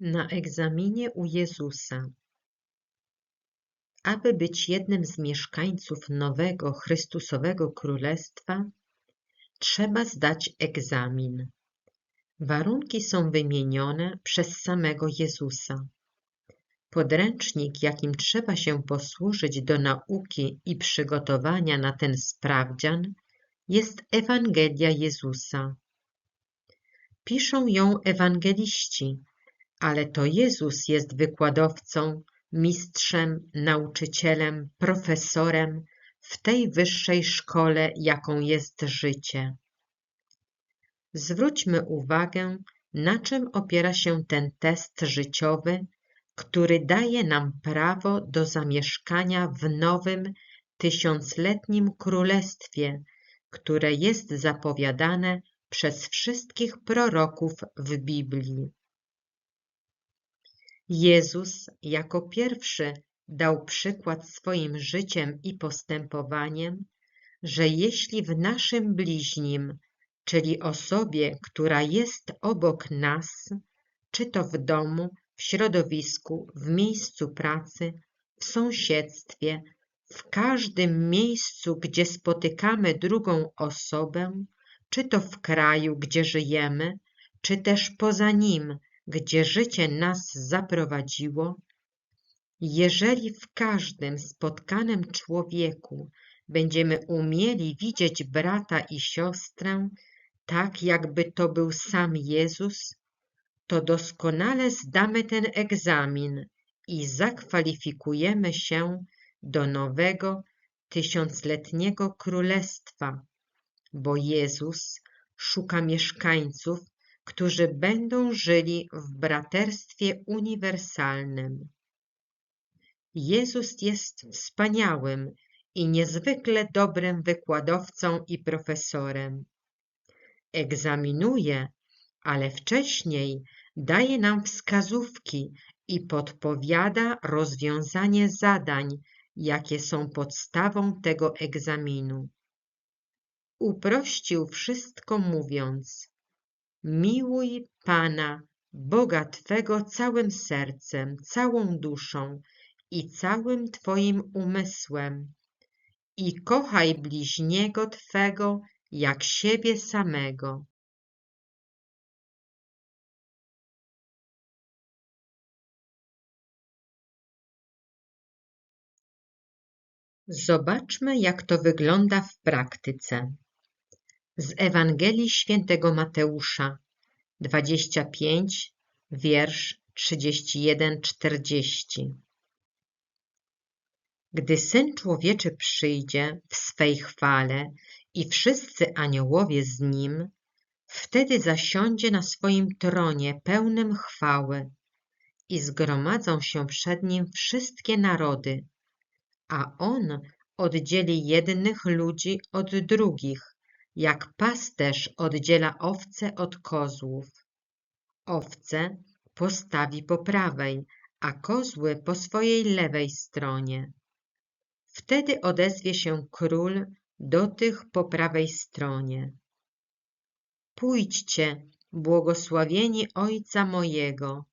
Na egzaminie u Jezusa Aby być jednym z mieszkańców nowego Chrystusowego Królestwa, trzeba zdać egzamin. Warunki są wymienione przez samego Jezusa. Podręcznik, jakim trzeba się posłużyć do nauki i przygotowania na ten sprawdzian, jest Ewangelia Jezusa. Piszą ją ewangeliści, ale to Jezus jest wykładowcą, mistrzem, nauczycielem, profesorem w tej wyższej szkole, jaką jest życie. Zwróćmy uwagę, na czym opiera się ten test życiowy, który daje nam prawo do zamieszkania w nowym, tysiącletnim królestwie, które jest zapowiadane przez wszystkich proroków w Biblii. Jezus jako pierwszy dał przykład swoim życiem i postępowaniem, że jeśli w naszym bliźnim, czyli osobie, która jest obok nas, czy to w domu, w środowisku, w miejscu pracy, w sąsiedztwie, w każdym miejscu, gdzie spotykamy drugą osobę, czy to w kraju, gdzie żyjemy, czy też poza nim, gdzie życie nas zaprowadziło, jeżeli w każdym spotkanym człowieku będziemy umieli widzieć brata i siostrę, tak jakby to był sam Jezus, to doskonale zdamy ten egzamin i zakwalifikujemy się do nowego, tysiącletniego królestwa, bo Jezus szuka mieszkańców, którzy będą żyli w braterstwie uniwersalnym. Jezus jest wspaniałym i niezwykle dobrym wykładowcą i profesorem. Egzaminuje, ale wcześniej daje nam wskazówki i podpowiada rozwiązanie zadań, jakie są podstawą tego egzaminu. Uprościł wszystko mówiąc Miłuj Pana, Boga Twego całym sercem, całą duszą i całym Twoim umysłem i kochaj bliźniego Twego jak siebie samego. Zobaczmy, jak to wygląda w praktyce. Z Ewangelii Świętego Mateusza, 25, wiersz 31-40. Gdy Syn Człowieczy przyjdzie w swej chwale i wszyscy aniołowie z Nim, wtedy zasiądzie na swoim tronie pełnym chwały i zgromadzą się przed Nim wszystkie narody, a On oddzieli jednych ludzi od drugich, jak pasterz oddziela owce od kozłów. Owce postawi po prawej, a kozły po swojej lewej stronie. Wtedy odezwie się król do tych po prawej stronie. Pójdźcie, błogosławieni Ojca mojego,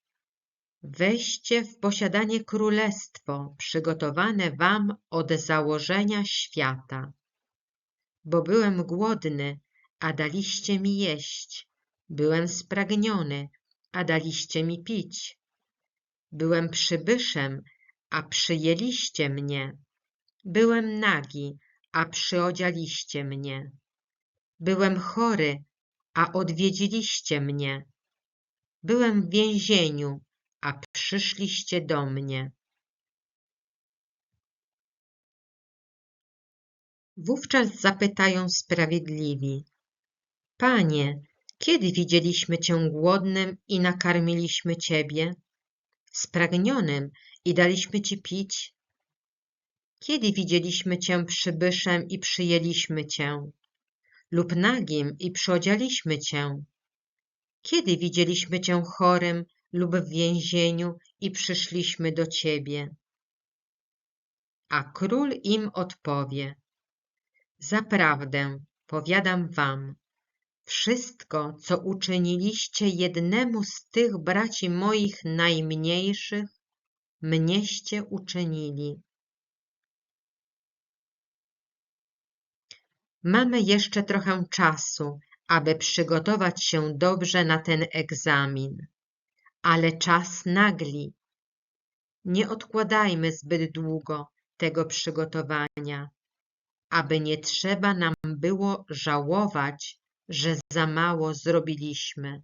weźcie w posiadanie królestwo przygotowane wam od założenia świata. Bo byłem głodny, a daliście mi jeść, byłem spragniony, a daliście mi pić. Byłem przybyszem, a przyjęliście mnie. Byłem nagi, a przyodzialiście mnie. Byłem chory, a odwiedziliście mnie. Byłem w więzieniu, a przyszliście do mnie. Wówczas zapytają sprawiedliwi: Panie, kiedy widzieliśmy Cię głodnym i nakarmiliśmy Ciebie, spragnionym i daliśmy Ci pić? Kiedy widzieliśmy Cię przybyszem i przyjęliśmy Cię, lub nagim i przyodzialiśmy Cię? Kiedy widzieliśmy Cię chorym lub w więzieniu i przyszliśmy do Ciebie? A król im odpowie, Zaprawdę, powiadam wam, Wszystko, co uczyniliście jednemu z tych braci moich najmniejszych, mnieście uczynili. Mamy jeszcze trochę czasu, aby przygotować się dobrze na ten egzamin, ale czas nagli. Nie odkładajmy zbyt długo tego przygotowania, aby nie trzeba nam było żałować, że za mało zrobiliśmy.